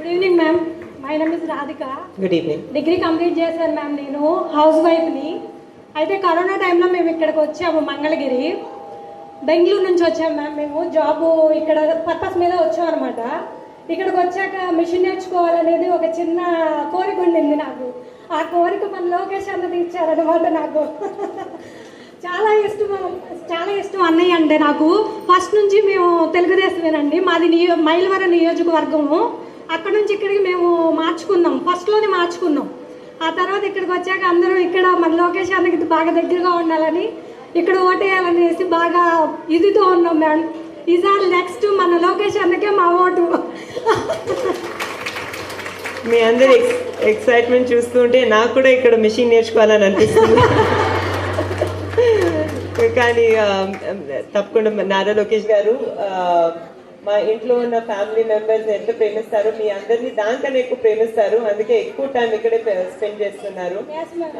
Good evening ma'am my name is Radhika good evening degree complete చేశాను ma'am నేను house వైఫ్ని అయితే corona టైంలో మేము ఇక్కడికి వచ్చాము మంగళగిరి. బెంగళూరు నుంచి వచ్చాము మ్యామ్ మేము జాబ్ ఇక్కడ పర్పస్ మీద వచ్చాం అనమాట ఇక్కడికి వచ్చాక మిషన్ నేర్చుకోవాలనేది ఒక చిన్న కోరిక ఉండింది నాకు. ఆ కోరిక మన లోకేష్ అన్నది ఇచ్చారనమాట నాకు. చాలా ఇష్టం చాలా ఇష్టం అన్నయ్య అంటే నాకు. ఫస్ట్ నుంచి మేము తెలుగుదేశమేనండి. మాది నియో మైలవరం నియోజకవర్గము. అక్కడ నుంచి ఇక్కడికి మేము మార్చుకున్నాం. ఫస్ట్లోనే మార్చుకున్నాం. ఆ తర్వాత ఇక్కడికి వచ్చాక అందరూ ఇక్కడ మన లోకేష్ అన్నకి బాగా దగ్గరగా ఉండాలని ఇక్కడ ఓటేయాలనేసి బాగా ఇదితో ఉన్నాం మేడం. ఈసారి నెక్స్ట్ మన లోకేష్ అన్నకే మా ఓటు. మీ అందరి ఎక్స్ ఎక్సైట్మెంట్ చూస్తుంటే నాకు కూడా ఇక్కడ మిషన్ నేర్చుకోవాలని అనిపిస్తుంది. కానీ తప్పకుండా నారా లోకేష్ గారు మా ఇంట్లో ఉన్న ఫ్యామిలీ మెంబర్స్ ఎంత ప్రేమిస్తారు మీ అందరినీ దానికన్నా ఎక్కువ ప్రేమిస్తారు. అందుకే ఎక్కువ టైం ఇక్కడే స్పెండ్ చేస్తున్నారు.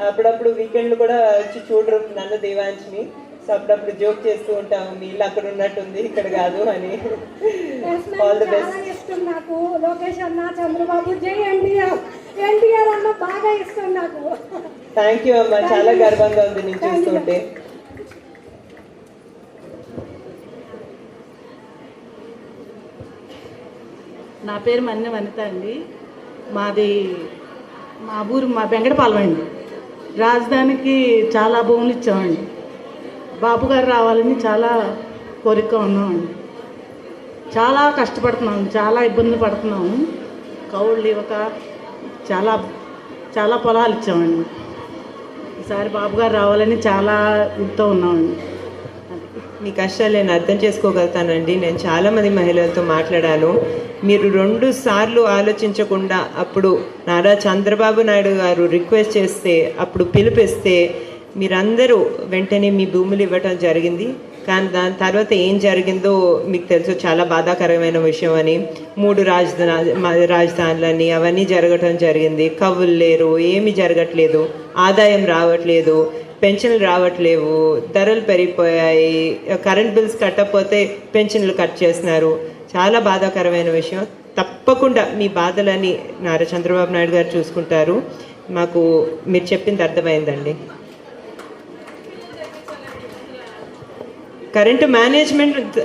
అప్పుడప్పుడు వీకెండ్లు కూడా వచ్చి చూడరు నన్ను దేవాంచ్ని సో అప్పుడప్పుడు జోక్ చేస్తూ ఉంటాము మీ ఇల్లు అక్కడ ఉన్నట్టుంది ఇక్కడ కాదు అని. ఆల్ ది బెస్ట్ ఇష్టం నాకు. లోకేష్ అన్న చంద్రబాబు జై ఎన్టీఆర్. ఎన్టీఆర్ అన్న బాగా ఇష్టం నాకు. థ్యాంక్ యూ అమ్మా. చాలా గర్వంగా ఉంది నేను చూస్తుంటే. నా పేరు మన్నె వనిత అండి. మాది మా ఊరు మా వెంకటపాలెం అండి. రాజధానికి చాలా భూములు ఇచ్చామండి. బాబు గారు రావాలని చాలా కోరిక ఉన్నామండి. చాలా కష్టపడుతున్నాము చాలా ఇబ్బందులు పడుతున్నాము. కౌళ్ళు ఇవ్వక చాలా చాలా పొలాలు ఇచ్చామండి. ఈసారి బాబు గారు రావాలని చాలా ఇదితో ఉన్నామండి. మీ కష్టాలు నేను అర్థం చేసుకోగలుగుతానండి. నేను చాలామంది మహిళలతో మాట్లాడాను. మీరు రెండు సార్లు ఆలోచించకుండా అప్పుడు నారా చంద్రబాబు నాయుడు గారు రిక్వెస్ట్ చేస్తే అప్పుడు పిలిపిస్తే మీరందరూ వెంటనే మీ భూములు ఇవ్వటం జరిగింది. కానీ దాని తర్వాత ఏం జరిగిందో మీకు తెలుసు చాలా బాధాకరమైన విషయం అని. మూడు రాజధాని రాజధానులని అవన్నీ జరగటం జరిగింది. కవులు లేరు ఏమీ జరగట్లేదు ఆదాయం రావట్లేదు. పెన్షన్లు రావట్లేవు ధరలు పెరిగిపోయాయి కరెంట్ బిల్స్ కట్టకపోతే పెన్షన్లు కట్ చేస్తున్నారు. చాలా బాధాకరమైన విషయం. తప్పకుండా మీ బాధలని నారా చంద్రబాబు నాయుడు గారు చూసుకుంటారు. మాకు మీరు చెప్పింది అర్థమైందండి. కరెంటు మేనేజ్మెంట్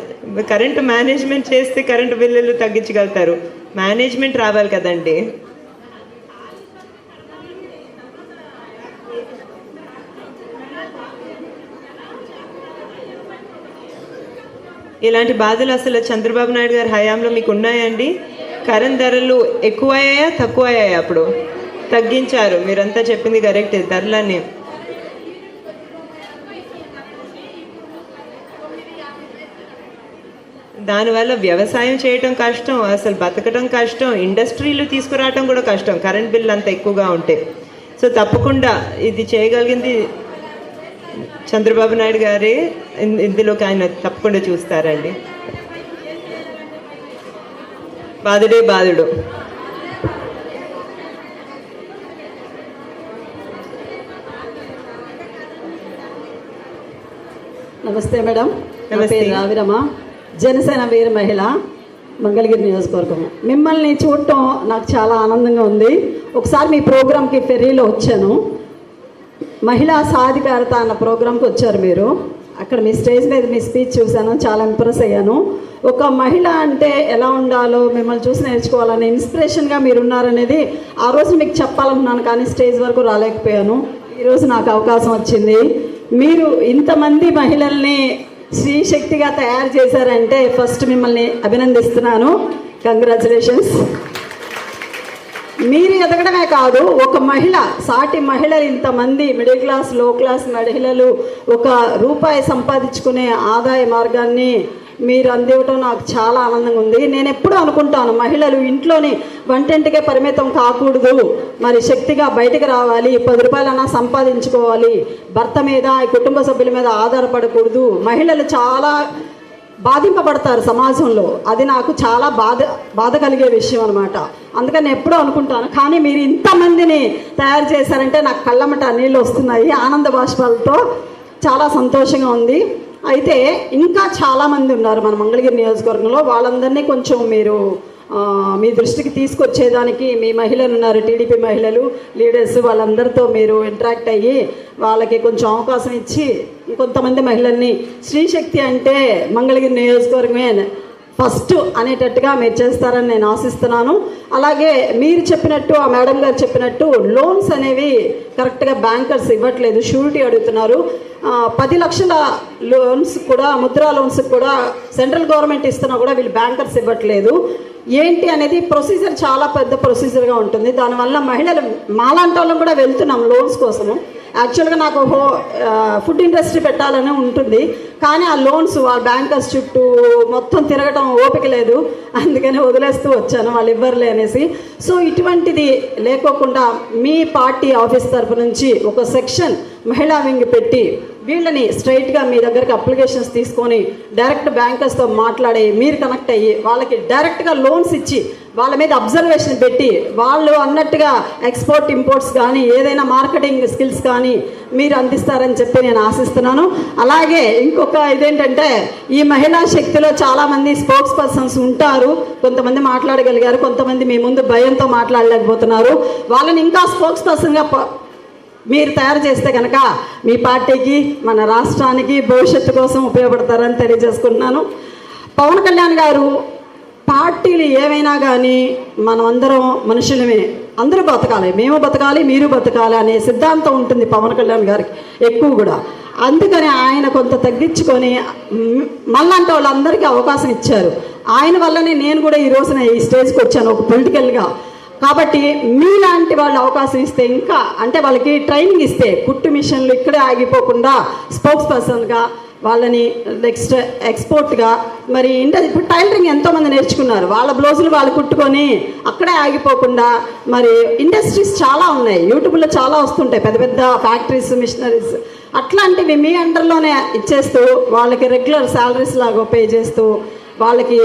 కరెంటు మేనేజ్మెంట్ చేస్తే కరెంటు బిల్లులు తగ్గించగలుగుతారు. మేనేజ్మెంట్ రావాలి కదండి. ఇలాంటి బాధలు అసలు చంద్రబాబు నాయుడు గారి హయాంలో మీకు ఉన్నాయండి? కరెంట్ ధరలు ఎక్కువయ్యాయా తక్కువ అయ్యాయా అప్పుడు? తగ్గించారు. మీరంతా చెప్పింది కరెక్ట్. ధరలన్నీ. దానివల్ల వ్యవసాయం చేయటం కష్టం అసలు బతకటం కష్టం ఇండస్ట్రీలు తీసుకురావటం కూడా కష్టం. కరెంట్ బిల్ అంత ఎక్కువగా ఉంటే. సో తప్పకుండా ఇది చేయగలిగింది చంద్రబాబు నాయుడు గారే ఇందులోకి ఆయన తప్పకుండా చూస్తారండి. బాధుడే బాధుడు నమస్తే మేడం. నమస్తే. పేరు రావిరమ. జనసేన వీర మహిళ మంగళగిరి నియోజకవర్గం. మిమ్మల్ని చూడటం నాకు చాలా ఆనందంగా ఉంది. ఒకసారి మీ ప్రోగ్రామ్కి ఫెర్రీలో వచ్చాను. మహిళా సాధికారత అన్న ప్రోగ్రాంకి వచ్చారు మీరు. అక్కడ మీ స్టేజ్ మీద మీ స్పీచ్ చూశాను చాలా ఇంప్రెస్ అయ్యాను. ఒక మహిళ అంటే ఎలా ఉండాలో మిమ్మల్ని చూసి నేర్చుకోవాలనే ఇన్స్పిరేషన్గా మీరు ఉన్నారనేది ఆ రోజు మీకు చెప్పాలనుకున్నాను కానీ స్టేజ్ వరకు రాలేకపోయాను. ఈరోజు నాకు అవకాశం వచ్చింది. మీరు ఇంతమంది మహిళల్ని శక్తిగా తయారు చేశారంటే ఫస్ట్ మిమ్మల్ని అభినందిస్తున్నాను. కంగ్రాచులేషన్స్ మీరు ఎదగడమే కాదు ఒక మహిళ సాటి మహిళలు ఇంతమంది మిడిల్ క్లాస్లో క్లాస్ మహిళలు ఒక రూపాయి సంపాదించుకునే ఆదాయ మార్గాన్ని మీరు అందివ్వటం నాకు చాలా ఆనందంగా ఉంది. నేను ఎప్పుడూ అనుకుంటాను మహిళలు ఇంట్లోని వంటింటికే పరిమితం కాకూడదు. మరి శక్తిగా బయటకు రావాలి పది రూపాయలన్నా సంపాదించుకోవాలి. భర్త మీద ఈ కుటుంబ సభ్యుల మీద ఆధారపడకూడదు. మహిళలు చాలా బాధింపబడతారు సమాజంలో. అది నాకు చాలా బాధ బాధ కలిగే విషయం అనమాట అందుకని ఎప్పుడూ అనుకుంటాను కానీ మీరు ఇంతమందిని తయారు చేశారంటే నాకు కళ్ళమట నీళ్ళు వస్తున్నాయి ఆనంద బాష్పాలతో చాలా సంతోషంగా ఉంది. అయితే ఇంకా చాలామంది ఉన్నారు మన మంగళగిరి నియోజకవర్గంలో. వాళ్ళందరినీ కొంచెం మీరు మీ దృష్టికి తీసుకొచ్చేదానికి మీ మహిళలు ఉన్నారు టీడీపీ మహిళలు లీడర్స్ వాళ్ళందరితో మీరు ఇంటరాక్ట్ అయ్యి వాళ్ళకి కొంచెం అవకాశం ఇచ్చి కొంతమంది మహిళల్ని స్త్రీశక్తి అంటే మంగళగిరి నియోజకవర్గమే ఫస్ట్ అనేటట్టుగా మీరు చేస్తారని నేను ఆశిస్తున్నాను. అలాగే మీరు చెప్పినట్టు ఆ మేడం గారు చెప్పినట్టు లోన్స్ అనేవి కరెక్ట్గా బ్యాంకర్స్ ఇవ్వట్లేదు షూరిటీ అడుగుతున్నారు. పది లక్షల లోన్స్ కూడా ముద్రా లోన్స్ కూడా సెంట్రల్ గవర్నమెంట్ ఇస్తున్నా కూడా వీళ్ళు బ్యాంకర్స్ ఇవ్వట్లేదు. ఏంటి అనేది ప్రొసీజర్ చాలా పెద్ద ప్రొసీజర్గా ఉంటుంది. దానివల్ల మహిళలు మాలాంటి వాళ్ళం కూడా వెళ్తున్నాం లోన్స్ కోసము. యాక్చువల్గా నాకు హో ఫుడ్ ఇండస్ట్రీ పెట్టాలని ఉంటుంది. కానీ ఆ లోన్స్ వాళ్ళ బ్యాంకర్స్ చుట్టూ మొత్తం తిరగటం ఓపిక లేదు. అందుకని వదిలేస్తూ వచ్చాను వాళ్ళు ఇవ్వరులే అనేసి. సో ఇటువంటిది లేకోకుండా మీ పార్టీ ఆఫీస్ తరఫు నుంచి ఒక సెక్షన్ మహిళా వింగ్ పెట్టి వీళ్ళని స్ట్రైట్గా మీ దగ్గరికి అప్లికేషన్స్ తీసుకొని డైరెక్ట్ బ్యాంకర్స్తో మాట్లాడి మీరు కనెక్ట్ అయ్యి వాళ్ళకి డైరెక్ట్గా లోన్స్ ఇచ్చి వాళ్ళ మీద అబ్జర్వేషన్ పెట్టి వాళ్ళు అన్నట్టుగా ఎక్స్పోర్ట్ ఇంపోర్ట్స్ కానీ ఏదైనా మార్కెటింగ్ స్కిల్స్ కానీ మీరు అందిస్తారని చెప్పి నేను ఆశిస్తున్నాను. అలాగే ఇంకొక ఇదేంటంటే ఈ మహిళా శక్తిలో చాలామంది స్పోక్స్ పర్సన్స్ ఉంటారు. కొంతమంది మాట్లాడగలిగారు కొంతమంది మీ ముందు భయంతో మాట్లాడలేకపోతున్నారు. వాళ్ళని ఇంకా స్పోక్స్ పర్సన్గా మీరు తయారు చేస్తే కనుక మీ పార్టీకి మన రాష్ట్రానికి భవిష్యత్తు కోసం ఉపయోగపడతారని తెలియజేసుకుంటున్నాను. పవన్ కళ్యాణ్ గారు పార్టీలు ఏవైనా కానీ మనం అందరం మనుషులమే. అందరూ బతకాలి. మేము బతకాలి మీరు బతకాలి అనే సిద్ధాంతం ఉంటుంది పవన్ కళ్యాణ్ గారికి ఎక్కువ కూడా. అందుకని ఆయన కొంత తగ్గించుకొని మళ్ళంటే వాళ్ళందరికీ అవకాశం ఇచ్చారు. ఆయన వల్లనే నేను కూడా ఈ రోజున ఈ స్టేజ్కి వచ్చాను ఒక పొలిటికల్గా కాబట్టి మీలాంటి వాళ్ళు అవకాశం ఇస్తే ఇంకా అంటే వాళ్ళకి ట్రైనింగ్ ఇస్తే కుట్టు మిషన్లు ఇక్కడే ఆగిపోకుండా స్పోక్స్ పర్సన్గా వాళ్ళని నెక్స్ట్ ఎక్స్పోర్ట్గా మరి ఇంటర్ ఇప్పుడు టైలరింగ్ ఎంతోమంది నేర్చుకున్నారు. వాళ్ళ బ్లౌజులు వాళ్ళు కుట్టుకొని అక్కడే ఆగిపోకుండా మరి ఇండస్ట్రీస్ చాలా ఉన్నాయి. యూట్యూబ్లో చాలా వస్తుంటాయి. పెద్ద పెద్ద ఫ్యాక్టరీస్ మిషనరీస్ అట్లాంటివి మీ అండర్లోనే ఇచ్చేస్తూ వాళ్ళకి రెగ్యులర్ శాలరీస్ లాగా పే చేస్తూ వాళ్ళకి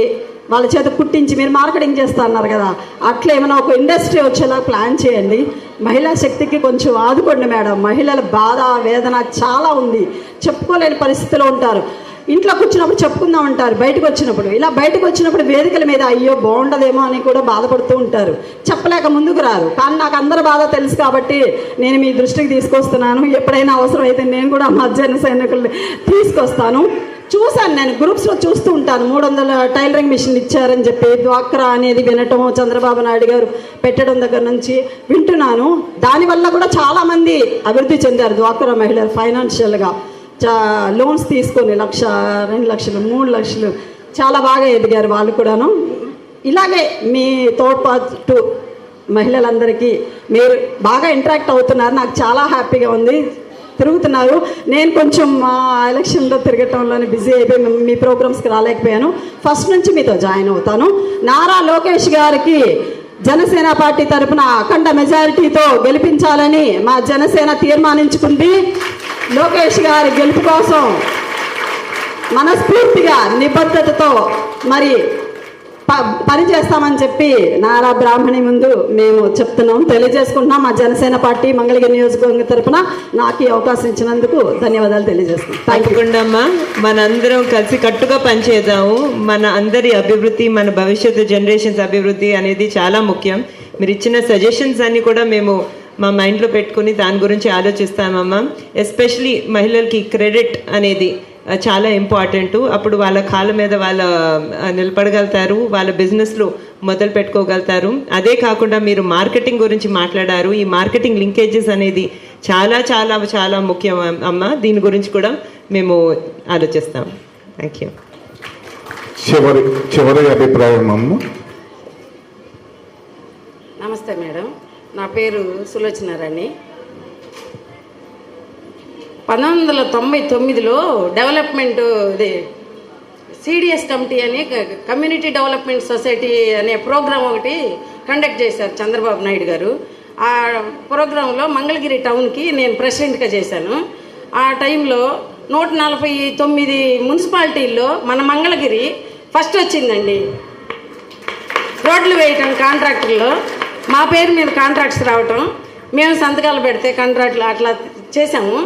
వాళ్ళ చేత పుట్టించి మీరు మార్కెటింగ్ చేస్తా అన్నారు కదా. అట్లా ఏమైనా ఒక ఇండస్ట్రీ వచ్చేలా ప్లాన్ చేయండి. మహిళా శక్తికి కొంచెం ఆదుకోండి మేడం. మహిళల బాధ వేదన చాలా ఉంది. చెప్పుకోలేని పరిస్థితిలో ఉంటారు. ఇంట్లో కూర్చున్నప్పుడు చెప్పుకుందాం అంటారు. బయటకు వచ్చినప్పుడు. ఇలా బయటకు వచ్చినప్పుడు వేదికల మీద అయ్యో బాగుండదేమో అని కూడా బాధపడుతూ ఉంటారు. చెప్పలేక ముందుకు రారు. కానీ నాకు అందరి బాధ తెలుసు కాబట్టి నేను మీ దృష్టికి తీసుకొస్తున్నాను. ఎప్పుడైనా అవసరం అయితే నేను కూడా మా జన సైనికుల్ని తీసుకొస్తాను. చూశాను నేను గ్రూప్స్లో చూస్తూ ఉంటాను. మూడు వందల టైలరింగ్ మిషన్ ఇచ్చారని చెప్పి డ్వాక్రా అనేది వినటం చంద్రబాబు నాయుడు గారు పెట్టడం దగ్గర నుంచి వింటున్నాను. దానివల్ల కూడా చాలామంది అభివృద్ధి చెందారు డ్వాక్రా మహిళలు ఫైనాన్షియల్గా చా లోన్స్ తీసుకొని లక్ష రెండు లక్షలు మూడు లక్షలు చాలా బాగా ఎదిగారు వాళ్ళు కూడాను. ఇలాగే మీ తోడ్పాటు మహిళలందరికీ మీరు బాగా ఇంటరాక్ట్ అవుతున్నారు. నాకు చాలా హ్యాపీగా ఉంది. తిరుగుతున్నారు. నేను కొంచెం మా ఎలక్షన్లో తిరగటంలోనే బిజీ అయిపోయి మీ- ప్రోగ్రామ్స్కి రాలేకపోయాను. ఫస్ట్ నుంచి మీతో జాయిన్ అవుతాను. నారా లోకేష్ గారికి జనసేన పార్టీ తరపున అఖండ మెజారిటీతో గెలిపించాలని మా జనసేన తీర్మానించుకుంది. లోకేష్ గారి గెలుపు కోసం మనస్ఫూర్తిగా నిబద్ధతతో మరి పని చేస్తామని చెప్పి నారా బ్రాహ్మణి ముందు మేము చెప్తున్నాం. తెలియజేసుకుంటున్నాం. మా జనసేన పార్టీ మంగళగిరి నియోజకవర్గం తరఫున నాకు ఈ అవకాశం ఇచ్చినందుకు ధన్యవాదాలు తెలియజేస్తున్నాం. తప్పకుండా అమ్మా. మనందరం కలిసి కట్టుగా పనిచేద్దాము మన అందరి అభివృద్ధి మన భవిష్యత్తు జనరేషన్స్ అభివృద్ధి అనేది చాలా ముఖ్యం. మీరు ఇచ్చిన సజెషన్స్ అన్నీ కూడా మేము మా మైండ్లో పెట్టుకుని దాని గురించి ఆలోచిస్తామమ్మా. ఎస్పెషలీ మహిళలకి క్రెడిట్ అనేది చాలా ఇంపార్టెంట్ అప్పుడు వాళ్ళ కాళ్ళ మీద వాళ్ళ నిలబడగలుగుతారు. వాళ్ళ బిజినెస్లు మొదలు పెట్టుకోగలుగుతారు. అదే కాకుండా మీరు మార్కెటింగ్ గురించి మాట్లాడారు. ఈ మార్కెటింగ్ లింకేజెస్ అనేది చాలా చాలా చాలా ముఖ్యం అమ్మ. దీని గురించి కూడా మేము ఆలోచిస్తాం. థ్యాంక్ యూ చివరి చివరి అభిప్రాయం అమ్మ. నమస్తే మేడం. నా పేరు సులోచనారాణి పంతొమ్మిది వందల తొంభై తొమ్మిదిలో డెవలప్మెంట్ ఇది సిడిఎస్ కమిటీ అని కమ్యూనిటీ డెవలప్మెంట్ సొసైటీ అనే ప్రోగ్రాం ఒకటి కండక్ట్ చేశారు చంద్రబాబు నాయుడు గారు. ఆ ప్రోగ్రాంలో మంగళగిరి టౌన్కి నేను ప్రెసిడెంట్గా చేశాను. ఆ టైంలో నూట నలభై తొమ్మిది మున్సిపాలిటీల్లో మన మంగళగిరి ఫస్ట్ వచ్చిందండి. రోడ్లు వేయటం కాంట్రాక్టర్లో. మా పేరు మీద కాంట్రాక్ట్స్ రావటం. మేము సంతకాలు పెడితే కాంట్రాక్ట్లు అట్లా చేసాము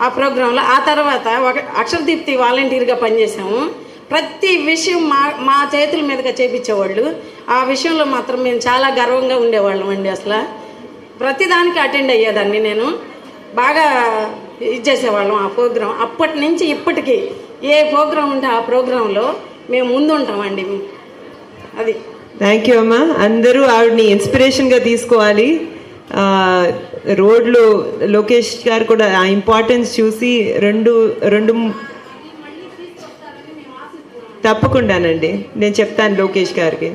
ఆ ప్రోగ్రాంలో ఆ తర్వాత ఒక అక్షరదీప్తి వాలంటీర్గా పనిచేసాము ప్రతి విషయం మా మా చేతుల మీదుగా చేపించేవాళ్ళు. ఆ విషయంలో మాత్రం మేము చాలా గర్వంగా ఉండేవాళ్ళం అండి అసలు. ప్రతిదానికి అటెండ్ అయ్యేదాన్ని నేను. బాగా ఇది చేసేవాళ్ళం ఆ ప్రోగ్రాం అప్పటి నుంచి ఇప్పటికీ ఏ ప్రోగ్రాం ఉంటే ఆ ప్రోగ్రాంలో మేము ముందు ఉంటామండి అది. థ్యాంక్ యూ అమ్మా. అందరూ ఆవిడని ఇన్స్పిరేషన్గా తీసుకోవాలి. రోడ్లు లోకేష్ గారు కూడా ఆ ఇంపార్టెన్స్ చూసి రెండు రెండు తప్పకుండానండి. నేను చెప్తాను లోకేష్ గారికి.